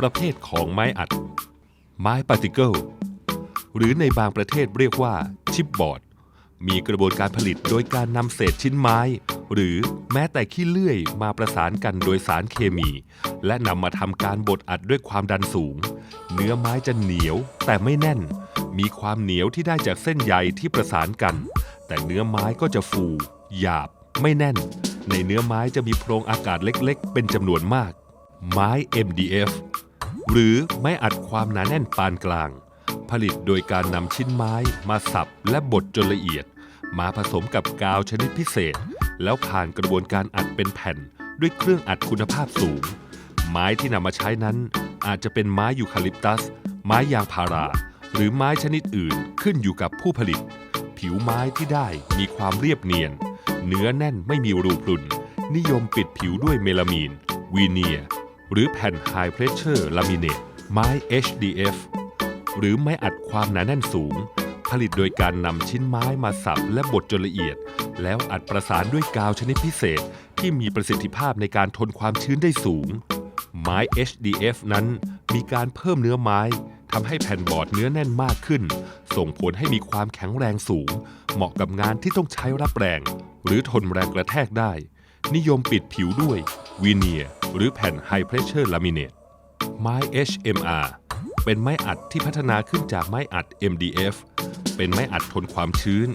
ประเภทของไม้อัด ไม้ปาร์ติเคิล หรือในบางประเทศเรียกว่าชิปบอร์ด มีกระบวนการผลิตโดยการนำเศษชิ้นไม้ หรือแม้แต่ขี้เลื่อยมาประสานกันโดยสารเคมี และนำมาทำการบดอัดด้วยความดันสูง เนื้อไม้จะเหนียวแต่ไม่แน่น มีความเหนียวที่ได้จากเส้นใยที่ประสานกัน แต่เนื้อไม้ก็จะฟู หยาบ ไม่แน่น ในเนื้อไม้จะมีโพรงอากาศเล็กๆ เป็นจำนวนมาก ไม้ MDF หรือไม้อัดความหนาแน่นปานกลาง ผลิตโดยการนำชิ้นไม้มาสับและบดจนละเอียด มาผสมกับกาวชนิดพิเศษ แล้วผ่านกระบวนการอัดเป็นแผ่น ด้วยเครื่องอัดคุณภาพสูง ไม้ที่นำมาใช้นั้น อาจจะเป็นไม้ยูคาลิปตัส ไม้ยางพารา หรือไม้ชนิดอื่นขึ้นอยู่กับผู้ผลิต ผิวไม้ที่ได้มีความเรียบเนียน เนื้อแน่นไม่มีรูพรุนนิยมปิดผิวด้วยเมลามีน วีเนีย หรือแผ่น High Pressure Laminate ไม้ HDF หรือไม้อัดความหนาแน่นสูง ผลิตโดยการนำชิ้นไม้มาสับและบดจนละเอียด แล้วอัดประสานด้วยกาวชนิดพิเศษที่มีประสิทธิภาพในการทนความชื้นได้สูง ไม้ HDF นั้นมีการเพิ่มเนื้อไม้ทำให้แผ่นบอร์ดเนื้อแน่นมากขึ้น ส่งผลให้มีความแข็งแรงสูง เหมาะกับงานที่ต้องใช้รับแรง หรือทนแรงกระแทกได้ นิยมปิดผิวด้วยวีเนีย หรือแผ่น High Pressure Laminate ไม้ HMR เป็นไม้อัดที่พัฒนาขึ้นจากไม้อัด MDF เป็นไม้อัดทนความชื้น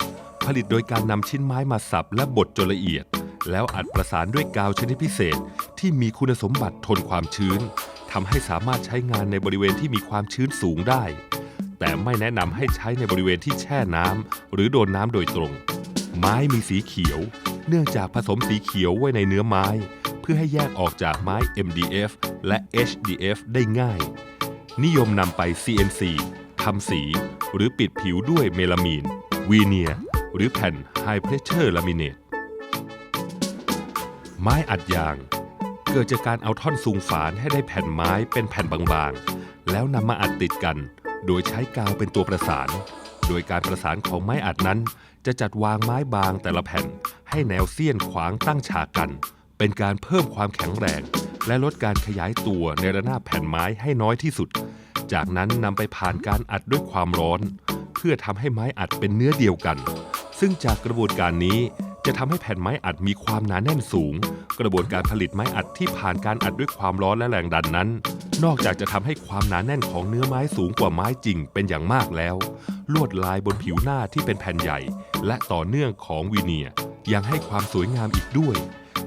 ผลิตโดยการนำชิ้นไม้มาสับและบดจนละเอียด แล้วอัดประสานด้วยกาวชนิดพิเศษ ที่มีคุณสมบัติทนความชื้นทำให้สามารถใช้งานในบริเวณที่มีความชื้นสูงได้ แต่ไม่แนะนำให้ใช้ในบริเวณที่แช่น้ำหรือโดนน้ำโดยตรง ไม้มีสีเขียว เนื่องจากผสมสีเขียวไว้ในเนื้อไม้ เพื่อให้แยกออกจากไม้ MDF และ HDF ได้ง่าย นิยมนำไป CNC ทำสี หรือปิดผิวด้วยเมลามีน วีเนียหรือแผ่น High Pressure Laminate ไม้อัดยาง เกิดจากการเอาท่อนสูงฝานให้ได้แผ่นไม้เป็นแผ่นบางๆ แล้วนำมาอัดติดกัน โดยใช้กาวเป็นตัวประสาน โดยการประสานของไม้อัดนั้น จะจัดวางไม้บางแต่ละแผ่น ให้แนวเสี้ยนขวางตั้งฉากกัน เป็นการเพิ่มความแข็งแรง และลดการขยายตัวในระนาบแผ่นไม้ให้น้อยที่สุด จากนั้นนำไปผ่านการอัดด้วยความร้อน เพื่อทำให้ไม้อัดเป็นเนื้อเดียวกัน ซึ่งจากกระบวนการนี้จะทำให้แผ่นไม้อัดมีความหนาแน่นสูง กระบวนการผลิตไม้อัดที่ผ่านการอัดด้วยความร้อนและแรงดันนั้น นอกจากจะทำให้ความหนาแน่นของเนื้อไม้สูงกว่าไม้จริงเป็นอย่างมากแล้ว ลวดลายบนผิวหน้าที่เป็นแผ่นใหญ่ และต่อเนื่องของวีเนียร์ยังให้ความสวยงามอีกด้วย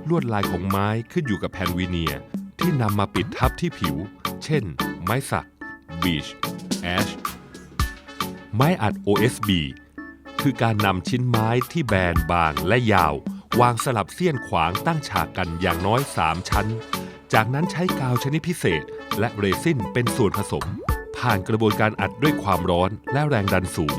ลวดลายของไม้ขึ้นอยู่กับแผ่นวีเนียที่นำมาปิดทับที่ผิว เช่น ไม้สัก บีช แอช ไม้อัด OSB คือการนำชิ้นไม้ที่แบนบางและยาว วางสลับเสี้ยนขวางตั้งฉากกันอย่างน้อย 3 ชั้น จากนั้นใช้กาวชนิดพิเศษ และเรซินเป็นส่วนผสม ผ่านกระบวนการอัดด้วยความร้อนและแรงดันสูง